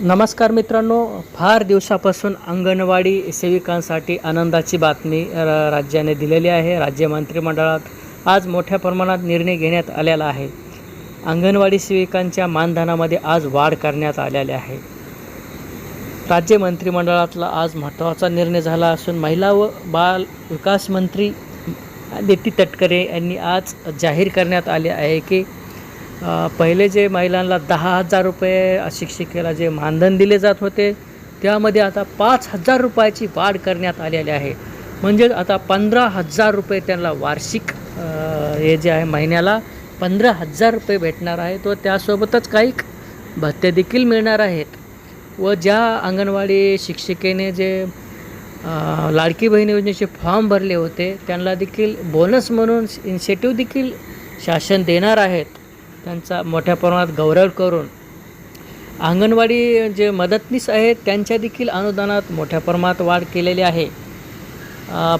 नमस्कार मित्रांनो फार दिवसापासून अंगणवाडी सेविकांसाठी आनंदाची बातमी राज्याने दिलेली आहे. राज्य मंत्रिमंडळात आज मोठ्या प्रमाणात निर्णय घेण्यात आलेला आहे. अंगणवाडी सेविकांच्या मानधनामध्ये आज वाढ करण्यात आलेली आहे. राज्य मंत्रिमंडळातला आज महत्त्वाचा निर्णय झाला असून महिला व बाल विकास मंत्री निती तटकरे यांनी आज जाहीर करण्यात आले आहे की पहिले जे महिलांना दहा हजार रुपये शिक्षिकेला जे मानधन दिले जात होते त्यामध्ये आता पाच हजार रुपयाची वाढ करण्यात आलेली आहे. म्हणजे आता पंधरा हजार रुपये त्यांना वार्षिक हे जे आहे महिन्याला पंधरा हजार रुपये भेटणार आहे. व त्यासोबतच काही भत्ते देखील मिळणार आहेत. व ज्या अंगणवाडी शिक्षिकेने जे लाडकी बहीण योजनेचे फॉर्म भरले होते त्यांना देखील बोनस म्हणून इन्सेटिव्ह देखील शासन देणार आहेत त्यांचा मोठ्या प्रमाणात गौरव करून अंगणवाडी जे मदतनीस आहेत त्यांच्या देखील अनुदानात मोठ्या प्रमाणात वाढ केलेली आहे.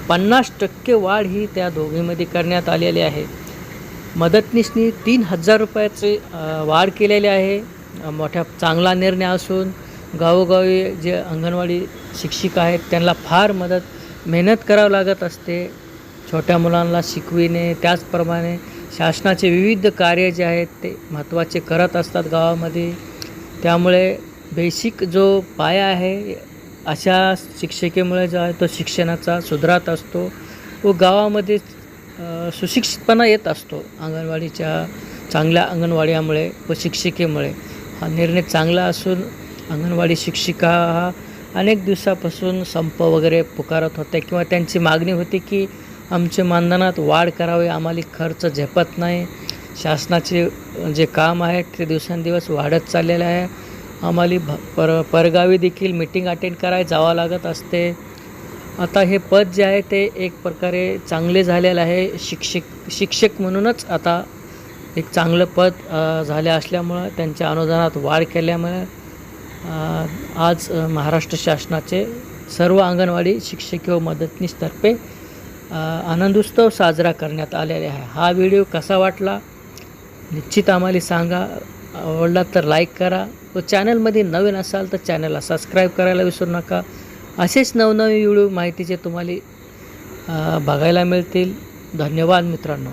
पन्नास टक्के वाढ ही त्या दोघीमध्ये करण्यात आलेली आहे. मदतनीसनी तीन हजार रुपयाचे वाढ केलेली आहे. मोठ्या चांगला निर्णय असून गावोगावी जे अंगणवाडी शिक्षिका आहेत त्यांना फार मदत मेहनत करावं लागत असते. छोट्या मुलांना शिकविणे त्याचप्रमाणे शासनाचे विविध कार्य जे आहेत ते महत्त्वाचे करत असतात गावामध्ये. त्यामुळे बेसिक जो पाया आहे अशा शिक्षिकेमुळे जो आहे तो शिक्षणाचा सुधारत असतो व गावामध्ये सुशिक्षितपणा येत असतो. अंगणवाडीच्या चांगल्या अंगणवाड्यामुळे व शिक्षिकेमुळे. हा निर्णय चांगला असून अंगणवाडी शिक्षिका हा अनेक दिवसापासून संप वगैरे पुकारत होत्या किंवा त्यांची मागणी होती की आमच्या मानधनात वाढ करावी आम्हाला खर्च झेपत नाही. शासनाचे जे काम आहे ते दिवसेंदिवस वाढत चाललेलं आहे. आम्हाला भ पर परगावी देखील मिटिंग अटेंड कराय जावं लागत असते. आता हे पद जे आहे ते एक प्रकारे चांगले झालेलं आहे. शिक्षक शिक्षक म्हणूनच आता एक चांगलं पद झाले असल्यामुळं त्यांच्या अनुदानात वाढ केल्यामुळे आज महाराष्ट्र शासनाचे सर्व अंगणवाडी शिक्षक व मदतनीसतर्फे आनंदोत्सव साजरा करण्यात आलेला आहे. हा व्हिडिओ कसा वाटला? निश्चित आम्हाला सांगा. आवडला तर लाईक करा. व चॅनलमध्ये नवीन असाल तर चॅनलला सबस्क्राईब करायला विसरू नका. असेच नवनवीन व्हिडिओ माहितीचे तुम्हाला बघायला मिळतील. धन्यवाद मित्रांनो.